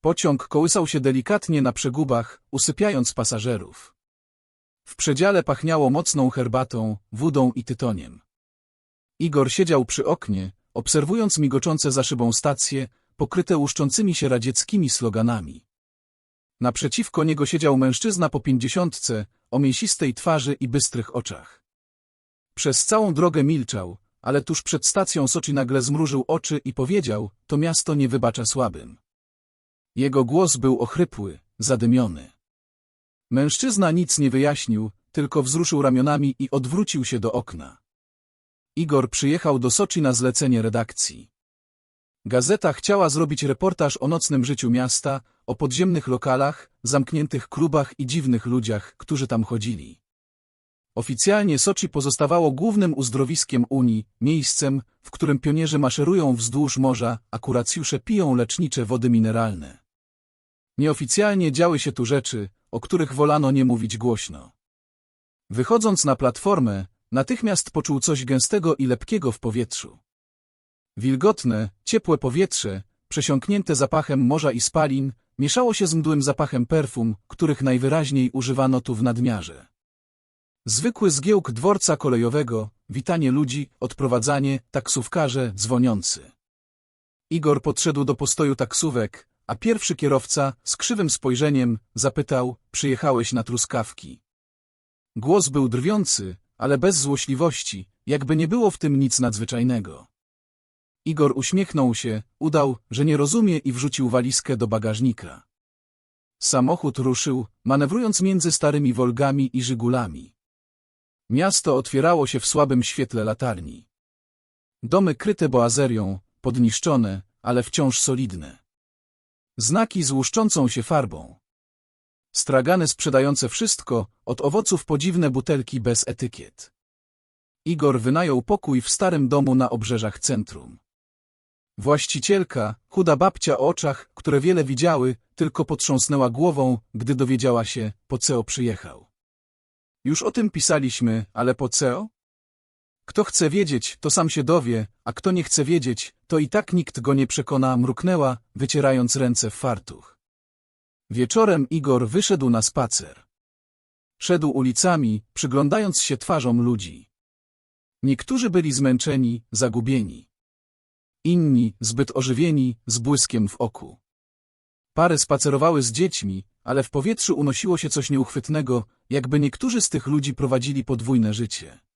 Pociąg kołysał się delikatnie na przegubach, usypiając pasażerów. W przedziale pachniało mocną herbatą, wódą i tytoniem. Igor siedział przy oknie, obserwując migoczące za szybą stacje, pokryte łuszczącymi się radzieckimi sloganami. Naprzeciwko niego siedział mężczyzna po pięćdziesiątce, o mięsistej twarzy i bystrych oczach. Przez całą drogę milczał, ale tuż przed stacją Soczi nagle zmrużył oczy i powiedział, to miasto nie wybacza słabym. Jego głos był ochrypły, zadymiony. Mężczyzna nic nie wyjaśnił, tylko wzruszył ramionami i odwrócił się do okna. Igor przyjechał do Soczi na zlecenie redakcji. Gazeta chciała zrobić reportaż o nocnym życiu miasta, o podziemnych lokalach, zamkniętych klubach i dziwnych ludziach, którzy tam chodzili. Oficjalnie Soczi pozostawało głównym uzdrowiskiem Unii, miejscem, w którym pionierzy maszerują wzdłuż morza, a kuracjusze piją lecznicze wody mineralne. Nieoficjalnie działy się tu rzeczy, o których wolano nie mówić głośno. Wychodząc na platformę, natychmiast poczuł coś gęstego i lepkiego w powietrzu. Wilgotne, ciepłe powietrze, przesiąknięte zapachem morza i spalin, mieszało się z mdłym zapachem perfum, których najwyraźniej używano tu w nadmiarze. Zwykły zgiełk dworca kolejowego, witanie ludzi, odprowadzanie, taksówkarze, dzwoniący. Igor podszedł do postoju taksówek, a pierwszy kierowca, z krzywym spojrzeniem, zapytał, przyjechałeś na truskawki. Głos był drwiący, ale bez złośliwości, jakby nie było w tym nic nadzwyczajnego. Igor uśmiechnął się, udał, że nie rozumie i wrzucił walizkę do bagażnika. Samochód ruszył, manewrując między starymi Wolgami i Żygulami. Miasto otwierało się w słabym świetle latarni. Domy kryte boazerią, podniszczone, ale wciąż solidne. Znaki z łuszczącą się farbą. Stragany sprzedające wszystko, od owoców po dziwne butelki bez etykiet. Igor wynajął pokój w starym domu na obrzeżach centrum. Właścicielka, chuda babcia o oczach, które wiele widziały, tylko potrząsnęła głową, gdy dowiedziała się, po co przyjechał. Już o tym pisaliśmy, ale po co? Kto chce wiedzieć, to sam się dowie, a kto nie chce wiedzieć, to i tak nikt go nie przekona, mruknęła, wycierając ręce w fartuch. Wieczorem Igor wyszedł na spacer. Szedł ulicami, przyglądając się twarzom ludzi. Niektórzy byli zmęczeni, zagubieni. Inni, zbyt ożywieni, z błyskiem w oku. Pary spacerowały z dziećmi, ale w powietrzu unosiło się coś nieuchwytnego, jakby niektórzy z tych ludzi prowadzili podwójne życie.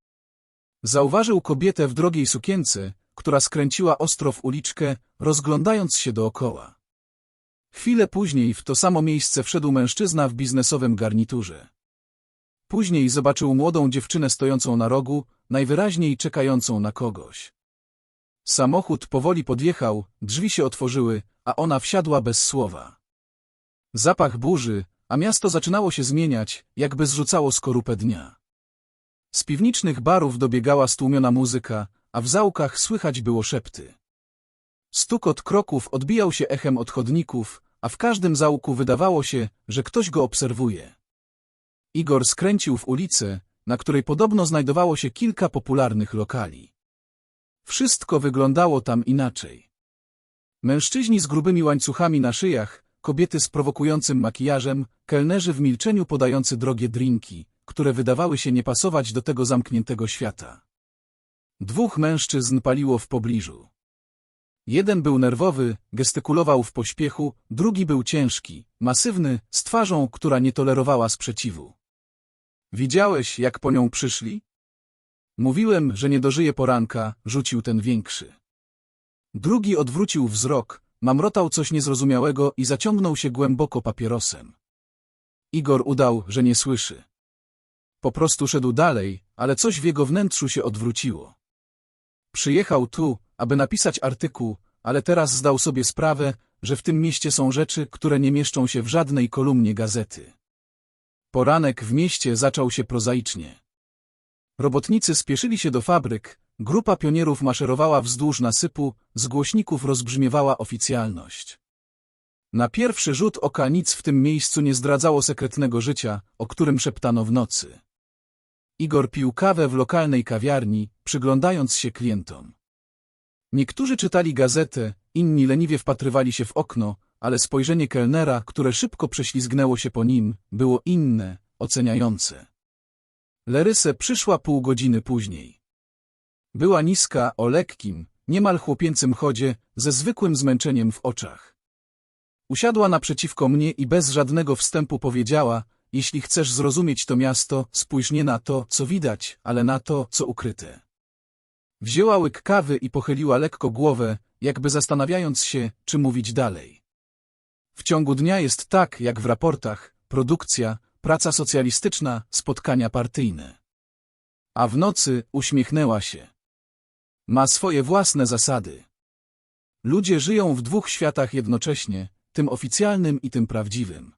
Zauważył kobietę w drogiej sukience, która skręciła ostro w uliczkę, rozglądając się dookoła. Chwilę później w to samo miejsce wszedł mężczyzna w biznesowym garniturze. Później zobaczył młodą dziewczynę stojącą na rogu, najwyraźniej czekającą na kogoś. Samochód powoli podjechał, drzwi się otworzyły, a ona wsiadła bez słowa. Zapach burzy, a miasto zaczynało się zmieniać, jakby zrzucało skorupę dnia. Z piwniczych barów dobiegała stłumiona muzyka, a w załkach słychać było szepty. Stukot kroków odbijał się echem od chodników, a w każdym załku wydawało się, że ktoś go obserwuje. Igor skręcił w ulicę, na której podobno znajdowało się kilka popularnych lokali. Wszystko wyglądało tam inaczej. Mężczyźni z grubymi łańcuchami na szyjach, kobiety z prowokującym makijażem, kelnerzy w milczeniu podający drogie drinki, które wydawały się nie pasować do tego zamkniętego świata. Dwóch mężczyzn paliło w pobliżu. Jeden był nerwowy, gestykulował w pośpiechu, drugi był ciężki, masywny, z twarzą, która nie tolerowała sprzeciwu. Widziałeś, jak po nią przyszli? Mówiłem, że nie dożyje poranka, rzucił ten większy. Drugi odwrócił wzrok, mamrotał coś niezrozumiałego i zaciągnął się głęboko papierosem. Igor udał, że nie słyszy. Po prostu szedł dalej, ale coś w jego wnętrzu się odwróciło. Przyjechał tu, aby napisać artykuł, ale teraz zdał sobie sprawę, że w tym mieście są rzeczy, które nie mieszczą się w żadnej kolumnie gazety. Poranek w mieście zaczął się prozaicznie. Robotnicy spieszyli się do fabryk, grupa pionierów maszerowała wzdłuż nasypu, z głośników rozbrzmiewała oficjalność. Na pierwszy rzut oka nic w tym miejscu nie zdradzało sekretnego życia, o którym szeptano w nocy. Igor pił kawę w lokalnej kawiarni, przyglądając się klientom. Niektórzy czytali gazetę, inni leniwie wpatrywali się w okno, ale spojrzenie kelnera, które szybko prześlizgnęło się po nim, było inne, oceniające. Lerysę przyszła pół godziny później. Była niska, o lekkim, niemal chłopięcym chodzie, ze zwykłym zmęczeniem w oczach. Usiadła naprzeciwko mnie i bez żadnego wstępu powiedziała, jeśli chcesz zrozumieć to miasto, spójrz nie na to, co widać, ale na to, co ukryte. Wzięła łyk kawy i pochyliła lekko głowę, jakby zastanawiając się, czy mówić dalej. W ciągu dnia jest tak, jak w raportach, produkcja, praca socjalistyczna, spotkania partyjne. A w nocy uśmiechnęła się. Ma swoje własne zasady. Ludzie żyją w dwóch światach jednocześnie, tym oficjalnym i tym prawdziwym.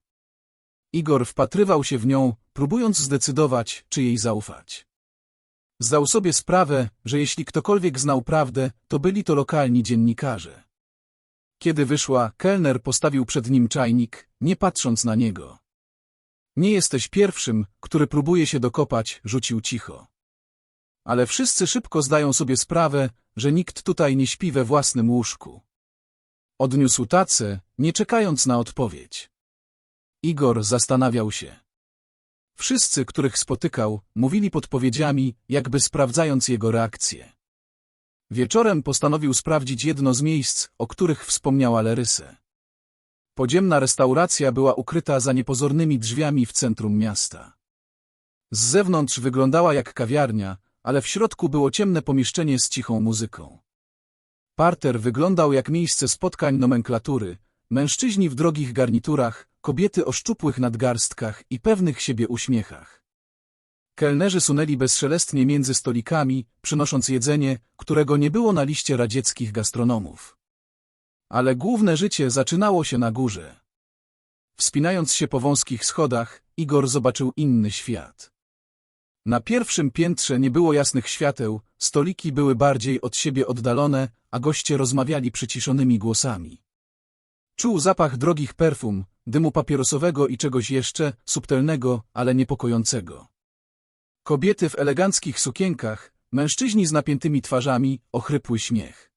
Igor wpatrywał się w nią, próbując zdecydować, czy jej zaufać. Zdał sobie sprawę, że jeśli ktokolwiek znał prawdę, to byli to lokalni dziennikarze. Kiedy wyszła, kelner postawił przed nim czajnik, nie patrząc na niego. Nie jesteś pierwszym, który próbuje się dokopać, rzucił cicho. Ale wszyscy szybko zdają sobie sprawę, że nikt tutaj nie śpi we własnym łóżku. Odniósł tacę, nie czekając na odpowiedź. Igor zastanawiał się. Wszyscy, których spotykał, mówili podpowiedziami, jakby sprawdzając jego reakcję. Wieczorem postanowił sprawdzić jedno z miejsc, o których wspomniała Lerysę. Podziemna restauracja była ukryta za niepozornymi drzwiami w centrum miasta. Z zewnątrz wyglądała jak kawiarnia, ale w środku było ciemne pomieszczenie z cichą muzyką. Parter wyglądał jak miejsce spotkań nomenklatury, mężczyźni w drogich garniturach, kobiety o szczupłych nadgarstkach i pewnych siebie uśmiechach. Kelnerzy sunęli bezszelestnie między stolikami, przynosząc jedzenie, którego nie było na liście radzieckich gastronomów. Ale główne życie zaczynało się na górze. Wspinając się po wąskich schodach, Igor zobaczył inny świat. Na pierwszym piętrze nie było jasnych świateł, stoliki były bardziej od siebie oddalone, a goście rozmawiali przyciszonymi głosami. Czuł zapach drogich perfum, dymu papierosowego i czegoś jeszcze, subtelnego, ale niepokojącego. Kobiety w eleganckich sukienkach, mężczyźni z napiętymi twarzami, ochrypły śmiech.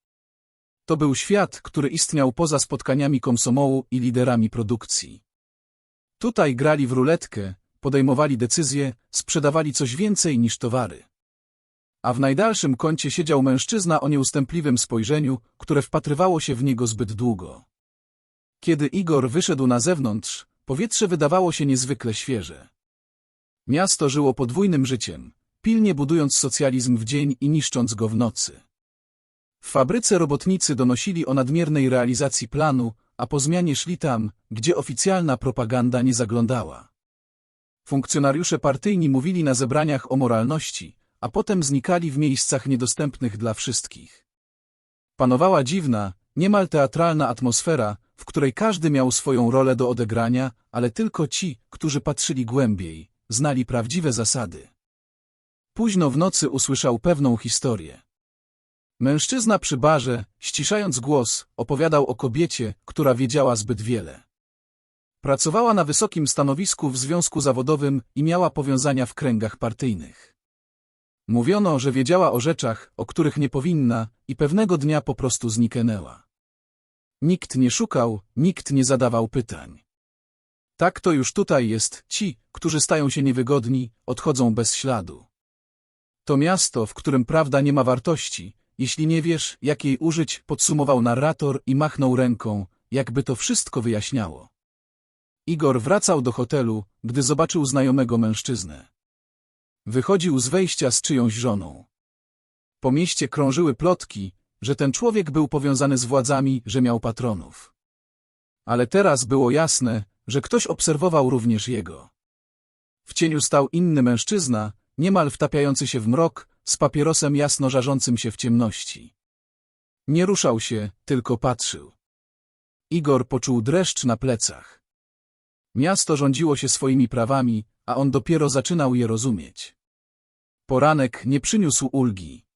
To był świat, który istniał poza spotkaniami komsomołu i liderami produkcji. Tutaj grali w ruletkę, podejmowali decyzje, sprzedawali coś więcej niż towary. A w najdalszym kącie siedział mężczyzna o nieustępliwym spojrzeniu, które wpatrywało się w niego zbyt długo. Kiedy Igor wyszedł na zewnątrz, powietrze wydawało się niezwykle świeże. Miasto żyło podwójnym życiem, pilnie budując socjalizm w dzień i niszcząc go w nocy. W fabryce robotnicy donosili o nadmiernej realizacji planu, a po zmianie szli tam, gdzie oficjalna propaganda nie zaglądała. Funkcjonariusze partyjni mówili na zebraniach o moralności, a potem znikali w miejscach niedostępnych dla wszystkich. Panowała dziwna, niemal teatralna atmosfera, której każdy miał swoją rolę do odegrania, ale tylko ci, którzy patrzyli głębiej, znali prawdziwe zasady. Późno w nocy usłyszał pewną historię. Mężczyzna przy barze, ściszając głos, opowiadał o kobiecie, która wiedziała zbyt wiele. Pracowała na wysokim stanowisku w związku zawodowym i miała powiązania w kręgach partyjnych. Mówiono, że wiedziała o rzeczach, o których nie powinna i pewnego dnia po prostu zniknęła. Nikt nie szukał, nikt nie zadawał pytań. Tak to już tutaj jest, ci, którzy stają się niewygodni, odchodzą bez śladu. To miasto, w którym prawda nie ma wartości, jeśli nie wiesz, jak jej użyć, podsumował narrator i machnął ręką, jakby to wszystko wyjaśniało. Igor wracał do hotelu, gdy zobaczył znajomego mężczyznę. Wychodził z wejścia z czyjąś żoną. Po mieście krążyły plotki, że ten człowiek był powiązany z władzami, że miał patronów. Ale teraz było jasne, że ktoś obserwował również jego. W cieniu stał inny mężczyzna, niemal wtapiający się w mrok, z papierosem jasno żarzącym się w ciemności. Nie ruszał się, tylko patrzył. Igor poczuł dreszcz na plecach. Miasto rządziło się swoimi prawami, a on dopiero zaczynał je rozumieć. Poranek nie przyniósł ulgi.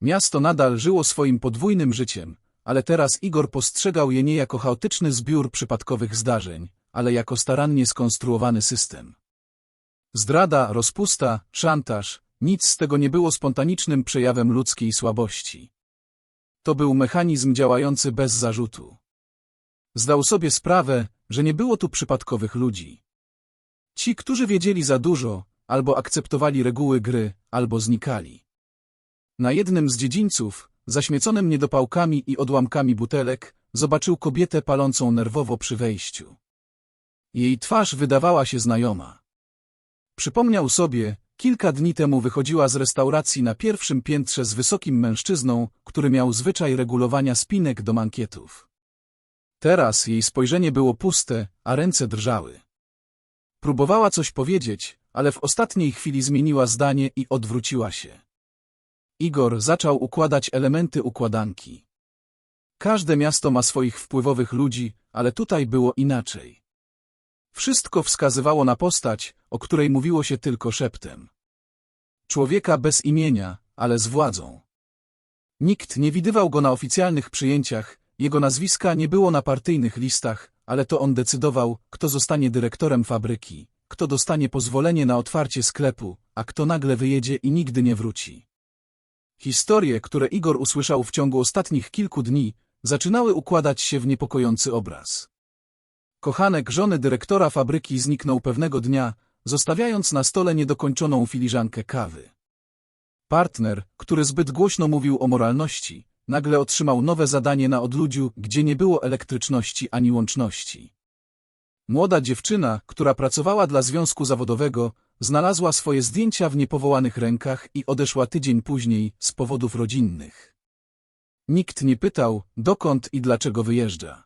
Miasto nadal żyło swoim podwójnym życiem, ale teraz Igor postrzegał je nie jako chaotyczny zbiór przypadkowych zdarzeń, ale jako starannie skonstruowany system. Zdrada, rozpusta, szantaż, nic z tego nie było spontanicznym przejawem ludzkiej słabości. To był mechanizm działający bez zarzutu. Zdał sobie sprawę, że nie było tu przypadkowych ludzi. Ci, którzy wiedzieli za dużo, albo akceptowali reguły gry, albo znikali. Na jednym z dziedzińców, zaśmieconym niedopałkami i odłamkami butelek, zobaczył kobietę palącą nerwowo przy wejściu. Jej twarz wydawała się znajoma. Przypomniał sobie, kilka dni temu wychodziła z restauracji na pierwszym piętrze z wysokim mężczyzną, który miał zwyczaj regulowania spinek do mankietów. Teraz jej spojrzenie było puste, a ręce drżały. Próbowała coś powiedzieć, ale w ostatniej chwili zmieniła zdanie i odwróciła się. Igor zaczął układać elementy układanki. Każde miasto ma swoich wpływowych ludzi, ale tutaj było inaczej. Wszystko wskazywało na postać, o której mówiło się tylko szeptem. Człowieka bez imienia, ale z władzą. Nikt nie widywał go na oficjalnych przyjęciach, jego nazwiska nie było na partyjnych listach, ale to on decydował, kto zostanie dyrektorem fabryki, kto dostanie pozwolenie na otwarcie sklepu, a kto nagle wyjedzie i nigdy nie wróci. Historie, które Igor usłyszał w ciągu ostatnich kilku dni, zaczynały układać się w niepokojący obraz. Kochanek żony dyrektora fabryki zniknął pewnego dnia, zostawiając na stole niedokończoną filiżankę kawy. Partner, który zbyt głośno mówił o moralności, nagle otrzymał nowe zadanie na odludziu, gdzie nie było elektryczności ani łączności. Młoda dziewczyna, która pracowała dla związku zawodowego, znalazła swoje zdjęcia w niepowołanych rękach i odeszła tydzień później z powodów rodzinnych. Nikt nie pytał, dokąd i dlaczego wyjeżdża.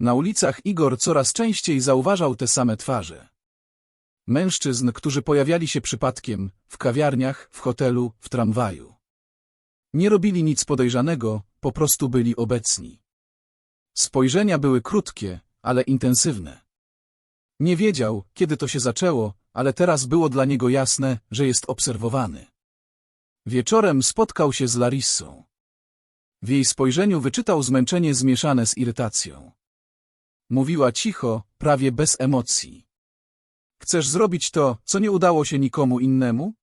Na ulicach Igor coraz częściej zauważał te same twarze. Mężczyzn, którzy pojawiali się przypadkiem, w kawiarniach, w hotelu, w tramwaju. Nie robili nic podejrzanego, po prostu byli obecni. Spojrzenia były krótkie, ale intensywne. Nie wiedział, kiedy to się zaczęło, ale teraz było dla niego jasne, że jest obserwowany. Wieczorem spotkał się z Larissą. W jej spojrzeniu wyczytał zmęczenie zmieszane z irytacją. Mówiła cicho, prawie bez emocji. Chcesz zrobić to, co nie udało się nikomu innemu?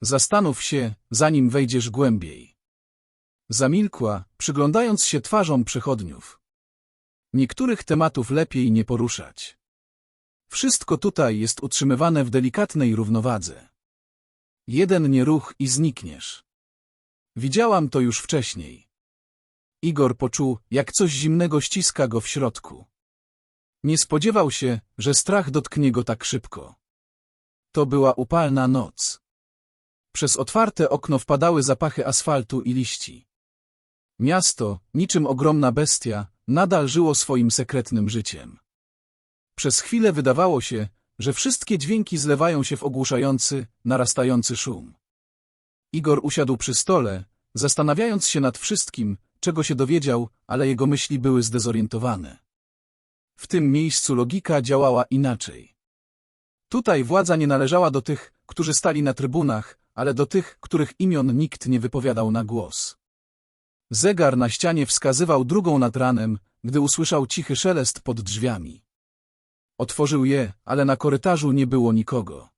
Zastanów się, zanim wejdziesz głębiej. Zamilkła, przyglądając się twarzom przechodniów. Niektórych tematów lepiej nie poruszać. Wszystko tutaj jest utrzymywane w delikatnej równowadze. Jeden nieruch i znikniesz. Widziałam to już wcześniej. Igor poczuł, jak coś zimnego ściska go w środku. Nie spodziewał się, że strach dotknie go tak szybko. To była upalna noc. Przez otwarte okno wpadały zapachy asfaltu i liści. Miasto, niczym ogromna bestia, nadal żyło swoim sekretnym życiem. Przez chwilę wydawało się, że wszystkie dźwięki zlewają się w ogłuszający, narastający szum. Igor usiadł przy stole, zastanawiając się nad wszystkim, czego się dowiedział, ale jego myśli były zdezorientowane. W tym miejscu logika działała inaczej. Tutaj władza nie należała do tych, którzy stali na trybunach, ale do tych, których imion nikt nie wypowiadał na głos. Zegar na ścianie wskazywał drugą nad ranem, gdy usłyszał cichy szelest pod drzwiami. Otworzył je, ale na korytarzu nie było nikogo.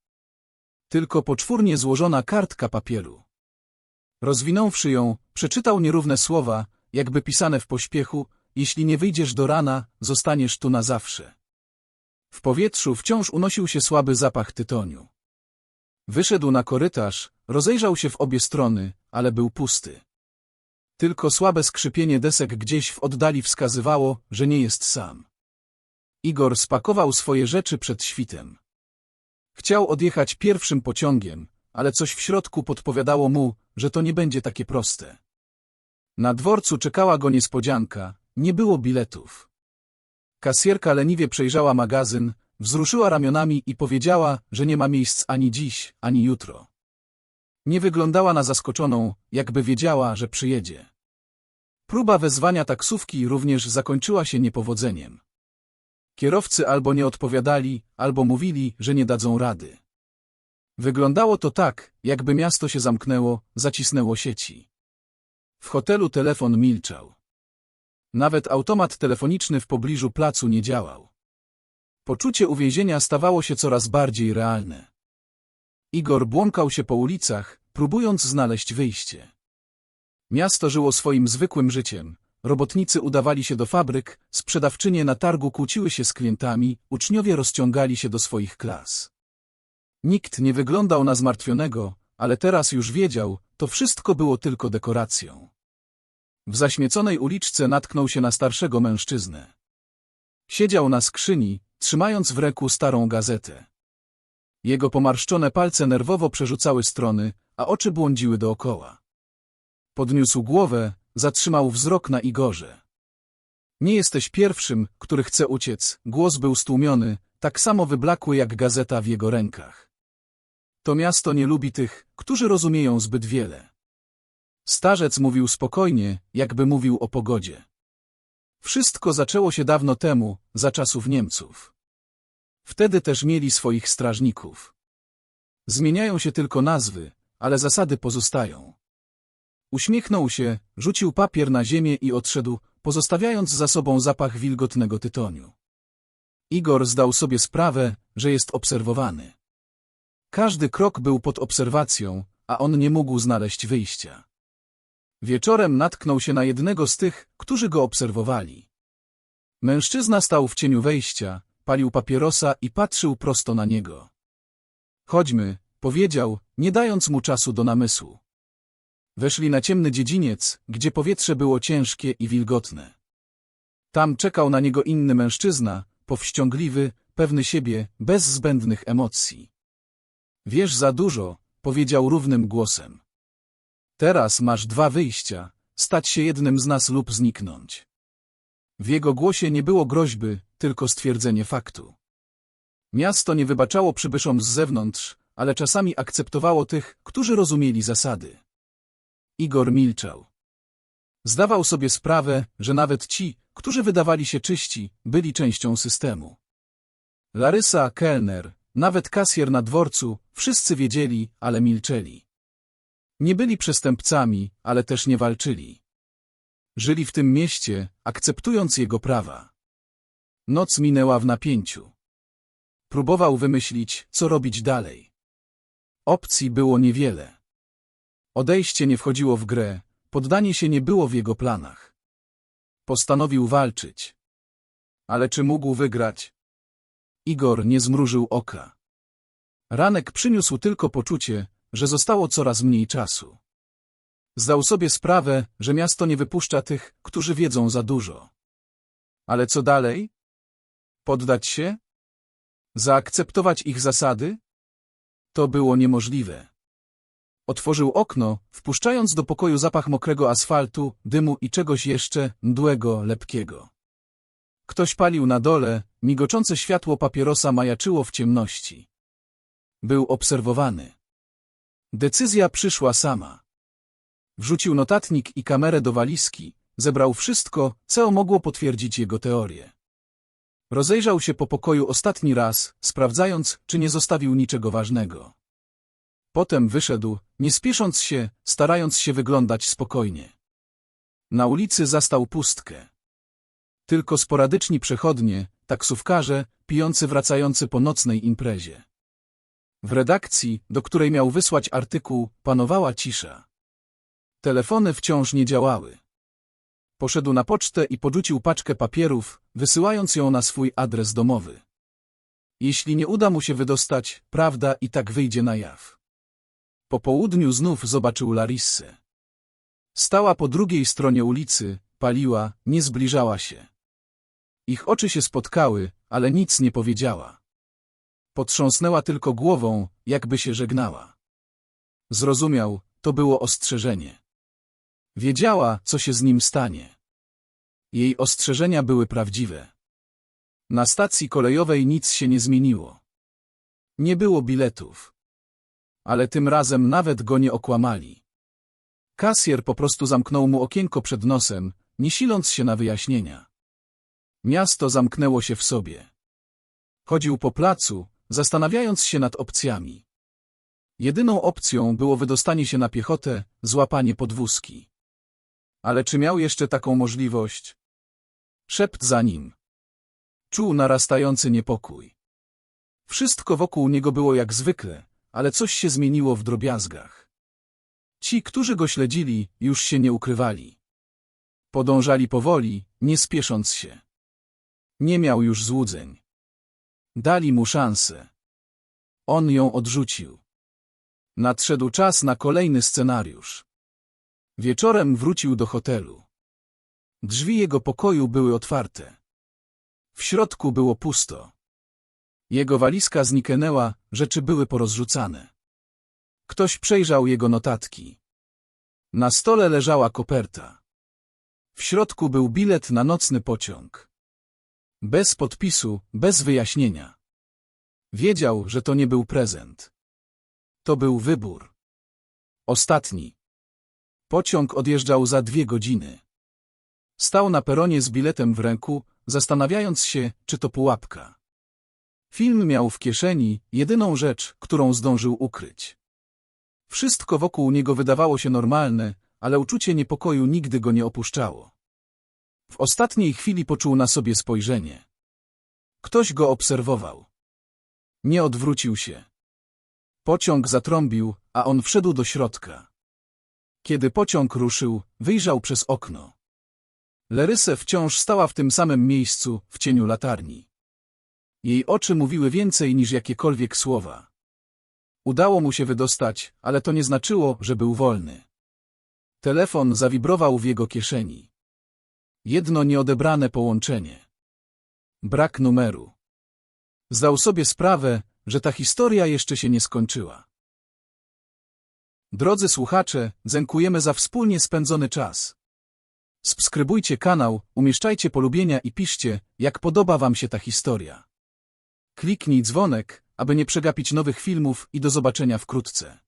Tylko poczwórnie złożona kartka papieru. Rozwinąwszy ją, przeczytał nierówne słowa, jakby pisane w pośpiechu, jeśli nie wyjdziesz do rana, zostaniesz tu na zawsze. W powietrzu wciąż unosił się słaby zapach tytoniu. Wyszedł na korytarz, rozejrzał się w obie strony, ale był pusty. Tylko słabe skrzypienie desek gdzieś w oddali wskazywało, że nie jest sam. Igor spakował swoje rzeczy przed świtem. Chciał odjechać pierwszym pociągiem, ale coś w środku podpowiadało mu, że to nie będzie takie proste. Na dworcu czekała go niespodzianka, nie było biletów. Kasjerka leniwie przejrzała magazyn, wzruszyła ramionami i powiedziała, że nie ma miejsc ani dziś, ani jutro. Nie wyglądała na zaskoczoną, jakby wiedziała, że przyjedzie. Próba wezwania taksówki również zakończyła się niepowodzeniem. Kierowcy albo nie odpowiadali, albo mówili, że nie dadzą rady. Wyglądało to tak, jakby miasto się zamknęło, zacisnęło sieci. W hotelu telefon milczał. Nawet automat telefoniczny w pobliżu placu nie działał. Poczucie uwięzienia stawało się coraz bardziej realne. Igor błąkał się po ulicach, próbując znaleźć wyjście. Miasto żyło swoim zwykłym życiem, robotnicy udawali się do fabryk, sprzedawczynie na targu kłóciły się z klientami, uczniowie rozciągali się do swoich klas. Nikt nie wyglądał na zmartwionego, ale teraz już wiedział, to wszystko było tylko dekoracją. W zaśmieconej uliczce natknął się na starszego mężczyznę. Siedział na skrzyni, trzymając w ręku starą gazetę. Jego pomarszczone palce nerwowo przerzucały strony, a oczy błądziły dookoła. Podniósł głowę, zatrzymał wzrok na Igorze. Nie jesteś pierwszym, który chce uciec, głos był stłumiony, tak samo wyblakły jak gazeta w jego rękach. To miasto nie lubi tych, którzy rozumieją zbyt wiele. Starzec mówił spokojnie, jakby mówił o pogodzie. Wszystko zaczęło się dawno temu, za czasów Niemców. Wtedy też mieli swoich strażników. Zmieniają się tylko nazwy, ale zasady pozostają. Uśmiechnął się, rzucił papier na ziemię i odszedł, pozostawiając za sobą zapach wilgotnego tytoniu. Igor zdał sobie sprawę, że jest obserwowany. Każdy krok był pod obserwacją, a on nie mógł znaleźć wyjścia. Wieczorem natknął się na jednego z tych, którzy go obserwowali. Mężczyzna stał w cieniu wejścia, palił papierosa i patrzył prosto na niego. Chodźmy, powiedział, nie dając mu czasu do namysłu. Weszli na ciemny dziedziniec, gdzie powietrze było ciężkie i wilgotne. Tam czekał na niego inny mężczyzna, powściągliwy, pewny siebie, bez zbędnych emocji. Wiesz za dużo, powiedział równym głosem. Teraz masz dwa wyjścia, stać się jednym z nas lub zniknąć. W jego głosie nie było groźby, tylko stwierdzenie faktu. Miasto nie wybaczało przybyszom z zewnątrz, ale czasami akceptowało tych, którzy rozumieli zasady. Igor milczał. Zdawał sobie sprawę, że nawet ci, którzy wydawali się czyści, byli częścią systemu. Larysa, kelner, nawet kasjer na dworcu, wszyscy wiedzieli, ale milczeli. Nie byli przestępcami, ale też nie walczyli. Żyli w tym mieście, akceptując jego prawa. Noc minęła w napięciu. Próbował wymyślić, co robić dalej. Opcji było niewiele. Odejście nie wchodziło w grę, poddanie się nie było w jego planach. Postanowił walczyć. Ale czy mógł wygrać? Igor nie zmrużył oka. Ranek przyniósł tylko poczucie, że zostało coraz mniej czasu. Zdał sobie sprawę, że miasto nie wypuszcza tych, którzy wiedzą za dużo. Ale co dalej? Poddać się? Zaakceptować ich zasady? To było niemożliwe. Otworzył okno, wpuszczając do pokoju zapach mokrego asfaltu, dymu i czegoś jeszcze mdłego, lepkiego. Ktoś palił na dole, migoczące światło papierosa majaczyło w ciemności. Był obserwowany. Decyzja przyszła sama. Wrzucił notatnik i kamerę do walizki, zebrał wszystko, co mogło potwierdzić jego teorię. Rozejrzał się po pokoju ostatni raz, sprawdzając, czy nie zostawił niczego ważnego. Potem wyszedł, nie spiesząc się, starając się wyglądać spokojnie. Na ulicy zastał pustkę. Tylko sporadyczni przechodnie, taksówkarze, pijący wracający po nocnej imprezie. W redakcji, do której miał wysłać artykuł, panowała cisza. Telefony wciąż nie działały. Poszedł na pocztę i podrzucił paczkę papierów, wysyłając ją na swój adres domowy. Jeśli nie uda mu się wydostać, prawda i tak wyjdzie na jaw. Po południu znów zobaczył Larissę. Stała po drugiej stronie ulicy, paliła, nie zbliżała się. Ich oczy się spotkały, ale nic nie powiedziała. Potrząsnęła tylko głową, jakby się żegnała. Zrozumiał, to było ostrzeżenie. Wiedziała, co się z nim stanie. Jej ostrzeżenia były prawdziwe. Na stacji kolejowej nic się nie zmieniło. Nie było biletów. Ale tym razem nawet go nie okłamali. Kasjer po prostu zamknął mu okienko przed nosem, nie siląc się na wyjaśnienia. Miasto zamknęło się w sobie. Chodził po placu, zastanawiając się nad opcjami. Jedyną opcją było wydostanie się na piechotę, złapanie podwózki. Ale czy miał jeszcze taką możliwość? Szept za nim. Czuł narastający niepokój. Wszystko wokół niego było jak zwykle, ale coś się zmieniło w drobiazgach. Ci, którzy go śledzili, już się nie ukrywali. Podążali powoli, nie spiesząc się. Nie miał już złudzeń. Dali mu szansę. On ją odrzucił. Nadszedł czas na kolejny scenariusz. Wieczorem wrócił do hotelu. Drzwi jego pokoju były otwarte. W środku było pusto. Jego walizka zniknęła, rzeczy były porozrzucane. Ktoś przejrzał jego notatki. Na stole leżała koperta. W środku był bilet na nocny pociąg. Bez podpisu, bez wyjaśnienia. Wiedział, że to nie był prezent. To był wybór. Ostatni. Pociąg odjeżdżał za dwie godziny. Stał na peronie z biletem w ręku, zastanawiając się, czy to pułapka. Film miał w kieszeni jedyną rzecz, którą zdążył ukryć. Wszystko wokół niego wydawało się normalne, ale uczucie niepokoju nigdy go nie opuszczało. W ostatniej chwili poczuł na sobie spojrzenie. Ktoś go obserwował. Nie odwrócił się. Pociąg zatrąbił, a on wszedł do środka. Kiedy pociąg ruszył, wyjrzał przez okno. Leryse wciąż stała w tym samym miejscu, w cieniu latarni. Jej oczy mówiły więcej niż jakiekolwiek słowa. Udało mu się wydostać, ale to nie znaczyło, że był wolny. Telefon zawibrował w jego kieszeni. Jedno nieodebrane połączenie. Brak numeru. Zdał sobie sprawę, że ta historia jeszcze się nie skończyła. Drodzy słuchacze, dziękujemy za wspólnie spędzony czas. Subskrybujcie kanał, umieszczajcie polubienia i piszcie, jak podoba Wam się ta historia. Kliknij dzwonek, aby nie przegapić nowych filmów i do zobaczenia wkrótce.